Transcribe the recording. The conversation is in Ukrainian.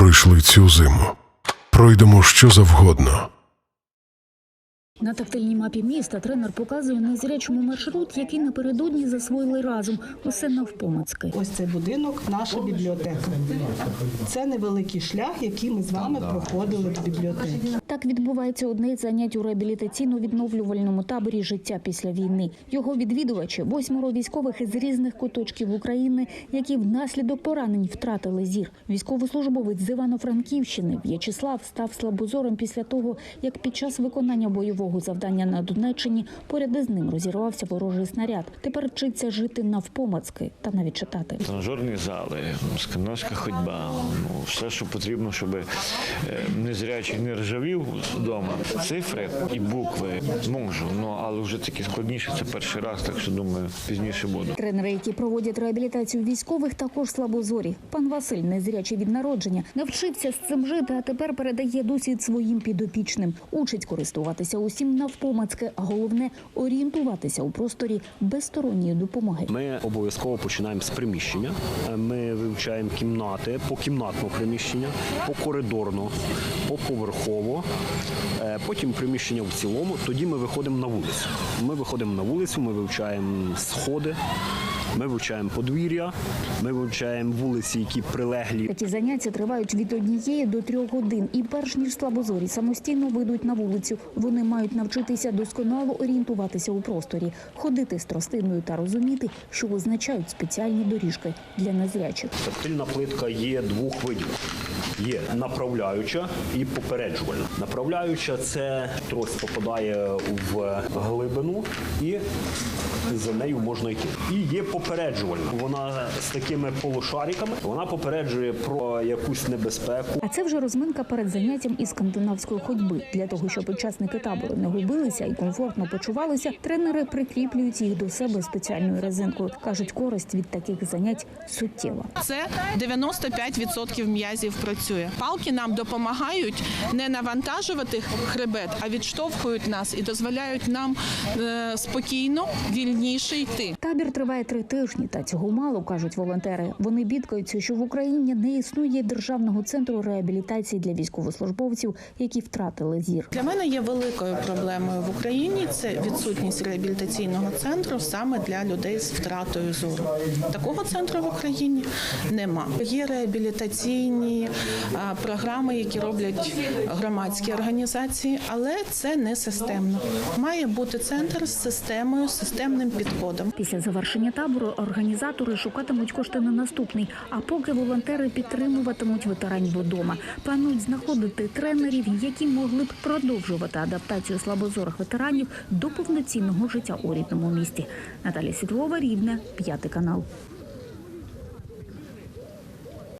пройшли цю зиму. Пройдемо що завгодно. На тактильній мапі міста тренер показує незрячому маршрут, який напередодні засвоїли разом. Усе навпомацьки. Ось цей будинок, наша бібліотека. Це невеликий шлях, який ми з вами проходили до бібліотеки. Так відбувається одне з занять у реабілітаційно-відновлювальному таборі життя після війни. Його відвідувачі восьмеро військових із різних куточків України, які внаслідок поранень втратили зір. Військовослужбовець з Івано-Франківщини В'ячеслав став слабозорим після того, як під час виконання бойового завдання на Донеччині поряд із ним розірвався ворожий снаряд. Тепер вчиться жити навпомацки та навіть читати. Тренажерні зали, скандинавська ходьба, ну все, що потрібно, щоб е, незрячий не ржавів вдома. Цифри і букви можу, ну але вже такі складніші. Це перший раз, так що думаю, пізніше буду. Тренери, які проводять реабілітацію військових, також слабозорі. Пан Василь, незрячий від народження, навчився з цим жити, а тепер передає досвід своїм підопічним. Учить користуватися усім навпомацки, а головне орієнтуватися у просторі без сторонньої допомоги. Ми обов'язково починаємо з приміщення. Ми вивчаємо кімнати, покімнатно приміщення, покоридорно, поповерхово, е, потім приміщення в цілому. Тоді ми виходимо на вулицю. Ми виходимо на вулицю, ми вивчаємо сходи, ми вивчаємо подвір'я, ми вивчаємо вулиці, які прилеглі Такі заняття тривають від однієї до трьох годин. І перш ніж слабозорі самостійно вийдуть на вулицю, вони мають навчитися досконало орієнтуватися у просторі, ходити з тростиною та розуміти, що означають спеціальні доріжки для незрячих. Тактильна плитка є двох видів. Є направляюча і попереджувальна. Направляюча це трость попадає в глибину і за нею можна йти. І є попереджувальна. Вона з такими полушариками. Вона попереджує про якусь небезпеку. А це вже розминка перед заняттям із скандинавської ходьби. Для того, щоб учасники табору не губилися і комфортно почувалися, тренери прикріплюють їх до себе спеціальною резинкою. кажуть, користь від таких занять суттєва. Це 95% м'язів працює. Палки нам допомагають не навантажувати хребет, а відштовхують нас і дозволяють нам е, спокійно, вільніше йти. Табір триває три тижні, та цього мало кажуть волонтери. Вони бідкаються, що в Україні не існує державного центру реабілітації для військовослужбовців, які втратили зір. Для мене є великою проблемою в Україні це відсутність реабілітаційного центру саме для людей з втратою зору. Такого центру в Україні нема. Є реабілітаційні програми, які роблять громадські організації, але це не системно. Має бути центр з системою, системним підходом. Після завершення табору організатори шукатимуть кошти на наступний. А поки волонтери підтримуватимуть ветеранів вдома, планують знаходити тренерів, які могли б продовжувати адаптацію слабозорих ветеранів до повноцінного життя у рідному місті. Наталія Світлова, Рівне, п'ятий канал.